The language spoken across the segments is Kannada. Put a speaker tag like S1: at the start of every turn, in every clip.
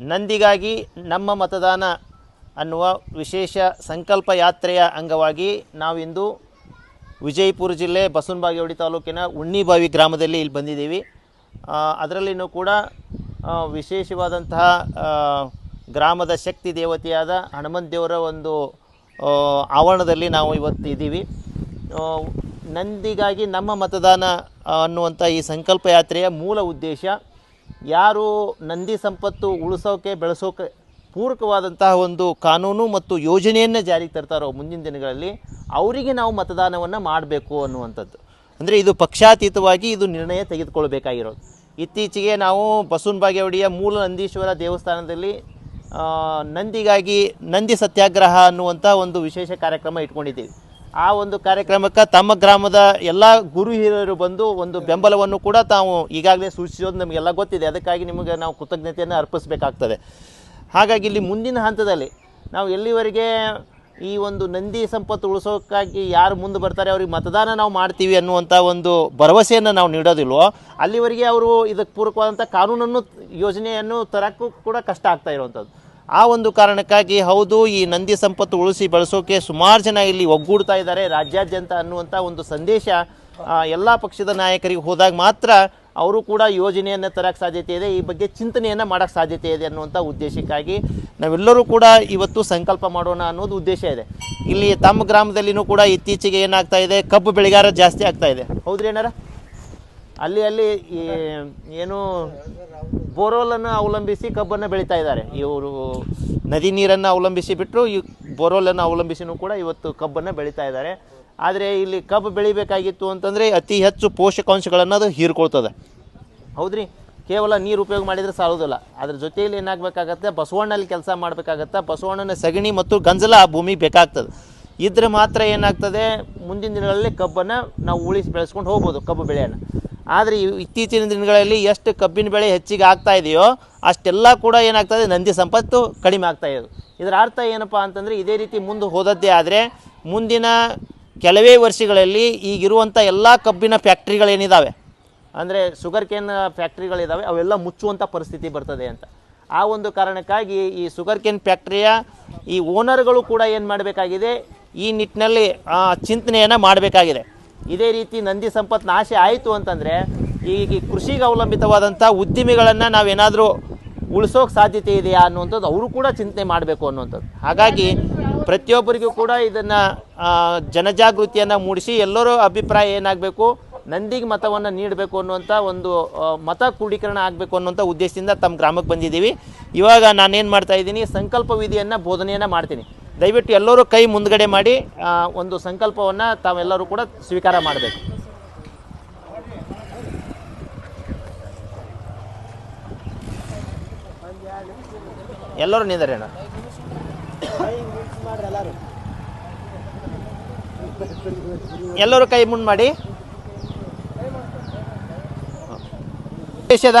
S1: ನಂದಿಗಾಗಿ ನಮ್ಮ ಮತದಾನ ಅನ್ನುವ ವಿಶೇಷ ಸಂಕಲ್ಪ ಯಾತ್ರೆಯ ಅಂಗವಾಗಿ ನಾವಿಂದು ವಿಜಯಪುರ ಜಿಲ್ಲೆ ಬಸವನಬಾಗೇವಾಡಿ ತಾಲೂಕಿನ ಉಣ್ಣಿಬಾವಿ ಗ್ರಾಮದಲ್ಲಿ ಇಲ್ಲಿ ಬಂದಿದ್ದೀವಿ. ಅದರಲ್ಲಿನೂ ಕೂಡ ವಿಶೇಷವಾದಂತಹ ಗ್ರಾಮದ ಶಕ್ತಿ ದೇವತೆಯಾದ ಹನುಮಂತ ದೇವರ ಒಂದು ಆವರಣದಲ್ಲಿ ನಾವು ಇವತ್ತು ಇದ್ದೀವಿ. ನಂದಿಗಾಗಿ ನಮ್ಮ ಮತದಾನ ಅನ್ನುವಂಥ ಈ ಸಂಕಲ್ಪ ಯಾತ್ರೆಯ ಮೂಲ ಉದ್ದೇಶ ಯಾರು ನಂದಿ ಸಂಪತ್ತು ಉಳಿಸೋಕೆ, ಬೆಳೆಸೋಕೆ ಪೂರಕವಾದಂತಹ ಒಂದು ಕಾನೂನು ಮತ್ತು ಯೋಜನೆಯನ್ನು ಜಾರಿಗೆ ತರ್ತಾರೋ ಮುಂದಿನ ದಿನಗಳಲ್ಲಿ, ಅವರಿಗೆ ನಾವು ಮತದಾನವನ್ನು ಮಾಡಬೇಕು ಅನ್ನುವಂಥದ್ದು. ಅಂದರೆ ಇದು ಪಕ್ಷಾತೀತವಾಗಿ ಇದು ನಿರ್ಣಯ ತೆಗೆದುಕೊಳ್ಬೇಕಾಗಿರೋದು. ಇತ್ತೀಚೆಗೆ ನಾವು ಬಸವನ ಬಾಗೇವಾಡಿಯ ಮೂಲ ನಂದೀಶ್ವರ ದೇವಸ್ಥಾನದಲ್ಲಿ ನಂದಿಗಾಗಿ ನಂದಿ ಸತ್ಯಾಗ್ರಹ ಅನ್ನುವಂಥ ಒಂದು ವಿಶೇಷ ಕಾರ್ಯಕ್ರಮ ಇಟ್ಕೊಂಡಿದ್ದೀವಿ. ಆ ಒಂದು ಕಾರ್ಯಕ್ರಮಕ್ಕೆ ತಮ್ಮ ಗ್ರಾಮದ ಎಲ್ಲ ಗುರು ಹಿರಿಯರು ಬಂದು ಒಂದು ಬೆಂಬಲವನ್ನು ಕೂಡ ತಾವು ಈಗಾಗಲೇ ಸೂಚಿಸೋದು ನಮಗೆಲ್ಲ ಗೊತ್ತಿದೆ. ಅದಕ್ಕಾಗಿ ನಿಮಗೆ ನಾವು ಕೃತಜ್ಞತೆಯನ್ನು ಅರ್ಪಿಸಬೇಕಾಗ್ತದೆ. ಹಾಗಾಗಿ ಇಲ್ಲಿ ಮುಂದಿನ ಹಂತದಲ್ಲಿ ನಾವು ಎಲ್ಲಿವರೆಗೆ ಈ ಒಂದು ನಂದಿ ಸಂಪತ್ತು ಉಳಿಸೋಕ್ಕಾಗಿ ಯಾರು ಮುಂದೆ ಬರ್ತಾರೆ, ಅವ್ರಿಗೆ ಮತದಾನ ನಾವು ಮಾಡ್ತೀವಿ ಅನ್ನುವಂಥ ಒಂದು ಭರವಸೆಯನ್ನು ನಾವು ನೀಡೋದಿಲ್ವೋ, ಅಲ್ಲಿವರೆಗೆ ಅವರು ಇದಕ್ಕೆ ಪೂರಕವಾದಂಥ ಕಾನೂನನ್ನು, ಯೋಜನೆಯನ್ನು ತರಕ್ಕೂ ಕೂಡ ಕಷ್ಟ ಆಗ್ತಾ ಇರುವಂಥದ್ದು ಆ ಒಂದು ಕಾರಣಕ್ಕಾಗಿ ಹೌದು, ಈ ನಂದಿ ಸಂಪತ್ತು ಉಳಿಸಿ ಬೆಳೆಸೋಕೆ ಸುಮಾರು ಜನ ಇಲ್ಲಿ ಒಗ್ಗೂಡ್ತಾ ಇದ್ದಾರೆ. ರಾಜ್ಯಾದ್ಯಂತ ಅನ್ನುವಂಥ ಒಂದು ಸಂದೇಶ ಎಲ್ಲ ಪಕ್ಷದ ನಾಯಕರಿಗೆ ಹೋದಾಗ ಮಾತ್ರ ಅವರು ಕೂಡ ಯೋಜನೆಯನ್ನು ತರಕ್ಕೆ ಸಾಧ್ಯತೆ ಇದೆ, ಈ ಬಗ್ಗೆ ಚಿಂತನೆಯನ್ನು ಮಾಡೋಕ್ಕೆ ಸಾಧ್ಯತೆ ಇದೆ ಅನ್ನುವಂಥ ಉದ್ದೇಶಕ್ಕಾಗಿ ನಾವೆಲ್ಲರೂ ಕೂಡ ಇವತ್ತು ಸಂಕಲ್ಪ ಮಾಡೋಣ ಅನ್ನೋದು ಉದ್ದೇಶ ಇದೆ. ಇಲ್ಲಿ ತಮ್ಮ ಗ್ರಾಮದಲ್ಲಿನೂ ಕೂಡ ಇತ್ತೀಚೆಗೆ ಏನಾಗ್ತಾ ಇದೆ, ಕಬ್ಬು ಬೆಳೆಗಾರ ಜಾಸ್ತಿ ಆಗ್ತಾ ಇದೆ. ಹೌದ್ರಿ ಏನಾರ ಅಲ್ಲಿ ಅಲ್ಲಿ ಏನು ಬೋರೋಲನ್ನು ಅವಲಂಬಿಸಿ ಕಬ್ಬನ್ನು ಬೆಳೀತಾ ಇದ್ದಾರೆ. ಇವರು ನದಿ ನೀರನ್ನು ಅವಲಂಬಿಸಿ ಬಿಟ್ಟರು ಈ ಬೋರೋಲನ್ನು ಅವಲಂಬಿಸಿನೂ ಕೂಡ ಇವತ್ತು ಕಬ್ಬನ್ನು ಬೆಳೀತಾ ಇದ್ದಾರೆ. ಆದರೆ ಇಲ್ಲಿ ಕಬ್ಬು ಬೆಳಿಬೇಕಾಗಿತ್ತು ಅಂತಂದರೆ ಅತಿ ಹೆಚ್ಚು ಪೋಷಕಾಂಶಗಳನ್ನು ಅದು ಹೀರ್ಕೊಳ್ತದೆ. ಹೌದ್ರಿ? ಕೇವಲ ನೀರು ಉಪಯೋಗ ಮಾಡಿದರೆ ಸಾಲೋದಿಲ್ಲ ಅದ್ರ ಜೊತೆಯಲ್ಲಿ ಏನಾಗಬೇಕಾಗತ್ತೆ? ಬಸವಣ್ಣಲ್ಲಿ ಕೆಲಸ ಮಾಡಬೇಕಾಗತ್ತೆ. ಬಸವಣ್ಣನ ಸಗಣಿ ಮತ್ತು ಗಂಜಲ ಆ ಭೂಮಿ ಬೇಕಾಗ್ತದೆ. ಇದ್ರೆ ಮಾತ್ರ ಏನಾಗ್ತದೆ? ಮುಂದಿನ ದಿನಗಳಲ್ಲಿ ಕಬ್ಬನ್ನು ನಾವು ಉಳಿಸಿ ಬೆಳೆಸ್ಕೊಂಡು ಹೋಗ್ಬೋದು ಕಬ್ಬು ಬೆಳೆಯನ್ನು ಆದರೆ ಇತ್ತೀಚಿನ ದಿನಗಳಲ್ಲಿ ಎಷ್ಟು ಕಬ್ಬಿನ ಬೆಳೆ ಹೆಚ್ಚಿಗೆ ಆಗ್ತಾ ಇದೆಯೋ ಅಷ್ಟೆಲ್ಲ ಕೂಡ ಏನಾಗ್ತದೆ ನಂದಿ ಸಂಪತ್ತು ಕಡಿಮೆ ಆಗ್ತಾ ಇದೆ. ಇದರ ಅರ್ಥ ಏನಪ್ಪ ಅಂತಂದರೆ ಇದೇ ರೀತಿ ಮುಂದೆ ಹೋದದ್ದೇ ಆದರೆ ಮುಂದಿನ ಕೆಲವೇ ವರ್ಷಗಳಲ್ಲಿ ಈಗಿರುವಂಥ ಎಲ್ಲ ಕಬ್ಬಿನ ಫ್ಯಾಕ್ಟ್ರಿಗಳೇನಿದ್ದಾವೆ ಅಂದರೆ ಶುಗರ್ ಕೇನ್ ಫ್ಯಾಕ್ಟ್ರಿಗಳಿದ್ದಾವೆ ಅವೆಲ್ಲ ಮುಚ್ಚುವಂಥ ಪರಿಸ್ಥಿತಿ ಬರ್ತದೆ ಅಂತ. ಆ ಒಂದು ಕಾರಣಕ್ಕಾಗಿ ಈ ಶುಗರ್ ಕೇನ್ ಫ್ಯಾಕ್ಟ್ರಿಯ ಈ ಓನರ್ಗಳು ಕೂಡ ಏನು ಮಾಡಬೇಕಾಗಿದೆ? ಈ ನಿಟ್ಟಿನಲ್ಲಿ ಚಿಂತನೆಯನ್ನು ಮಾಡಬೇಕಾಗಿದೆ. ಇದೇ ರೀತಿ ನಂದಿ ಸಂಪತ್ತು ನಾಶ ಆಯಿತು ಅಂತಂದರೆ ಈಗ ಕೃಷಿಗೆ ಅವಲಂಬಿತವಾದಂಥ ಉದ್ದಿಮೆಗಳನ್ನು ನಾವೇನಾದರೂ ಉಳಿಸೋಕೆ ಸಾಧ್ಯತೆ ಇದೆಯಾ ಅನ್ನುವಂಥದ್ದು ಅವರು ಕೂಡ ಚಿಂತನೆ ಮಾಡಬೇಕು ಅನ್ನುವಂಥದ್ದು. ಹಾಗಾಗಿ ಪ್ರತಿಯೊಬ್ಬರಿಗೂ ಕೂಡ ಇದನ್ನು ಜನಜಾಗೃತಿಯನ್ನು ಮೂಡಿಸಿ ಎಲ್ಲರೂ ಅಭಿಪ್ರಾಯ ಏನಾಗಬೇಕು, ನಂದಿಗೆ ಮತವನ್ನು ನೀಡಬೇಕು ಅನ್ನುವಂಥ ಒಂದು ಮತ ಕ್ರೋಢೀಕರಣ ಆಗಬೇಕು ಅನ್ನುವಂಥ ಉದ್ದೇಶದಿಂದ ತಮ್ಮ ಗ್ರಾಮಕ್ಕೆ ಬಂದಿದ್ದೀವಿ. ಇವಾಗ ನಾನೇನು ಮಾಡ್ತಾ ಇದ್ದೀನಿ, ಸಂಕಲ್ಪ ವಿಧಿಯನ್ನು ಬೋಧನೆಯನ್ನು ಮಾಡ್ತೀನಿ. ದಯವಿಟ್ಟು ಎಲ್ಲರೂ ಕೈ ಮುಂದ್ಗಡೆ ಮಾಡಿ ಒಂದು ಸಂಕಲ್ಪವನ್ನು ತಾವೆಲ್ಲರೂ ಕೂಡ ಸ್ವೀಕಾರ ಮಾಡಬೇಕು. ಎಲ್ಲರೂ ನಿಂದರೆ ಎಲ್ಲರೂ ಕೈ ಮುಂದೆ ಮಾಡಿ. ದೇಶದ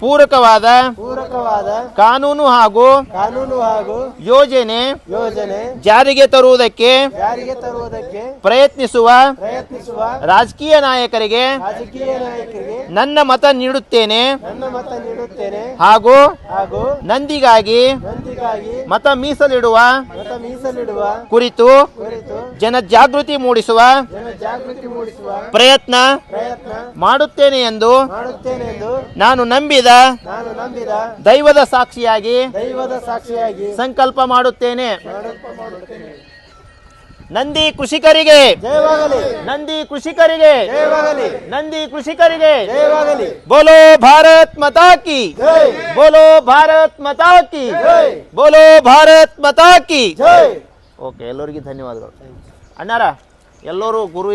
S1: ಪೂರಕವಾದ
S2: ಪೂರಕವಾದ
S1: ಕಾನೂನು ಹಾಗೂ
S2: ಕಾನೂನು ಹಾಗೂ
S1: ಯೋಜನೆ
S2: ಯೋಜನೆ
S1: ಜಾರಿಗೆ ತರುವುದಕ್ಕೆ
S2: ಜಾರಿಗೆ ತರುವುದಕ್ಕೆ
S1: ಪ್ರಯತ್ನಿಸುವ
S2: ಪ್ರಯತ್ನಿಸುವ
S1: ರಾಜಕೀಯ ನಾಯಕರಿಗೆ
S2: ರಾಜಕೀಯ ನಾಯಕರಿಗೆ
S1: ನನ್ನ ಮತ ನೀಡುತ್ತೇನೆ
S2: ನನ್ನ ಮತ ನೀಡುತ್ತೇನೆ
S1: ಹಾಗೂ
S2: ಹಾಗೂ
S1: ನಂದಿಗಾಗಿ
S2: ನಂದಿಗಾಗಿ
S1: ಮತ ಮೀಸಲಿಡುವ ಕುರಿತು
S2: ಕುರಿತು
S1: ಜನಜಾಗೃತಿ ಮೂಡಿಸುವ
S2: ಜನ ಜಾಗೃತಿ ಮೂಡಿಸುವ
S1: ಪ್ರಯತ್ನ
S2: ಪ್ರಯತ್ನ
S1: ಮಾಡುತ್ತೇನೆ ಎಂದು ನಾನು ನಂಬಿದ ದೈವದ ಸಾಕ್ಷಿಯಾಗಿ
S2: ದೈವದ ಸಾಕ್ಷಿಯಾಗಿ
S1: ಸಂಕಲ್ಪ ಮಾಡುತ್ತೇನೆ. ನಂದಿ ಕೃಷಿಕರಿಗೆ. ನಂದಿ ಕೃಷಿಕರಿಗೆ. ನಂದಿ ಕೃಷಿಕರಿಗೆ. ಬೋಲೋ ಭಾರತ್ ಮತಾ ಕಿ. ಬೋಲೋ ಭಾರತ್ ಮತಾ ಕಿ. ಬೋಲೋ ಭಾರತ್ ಮತಾ ಕಿ. ಓಕೆ ಎಲ್ಲರಿಗೂ ಧನ್ಯವಾದಗಳು. ಅಣ್ಣಾರ ಎಲ್ಲರೂ ಗುರು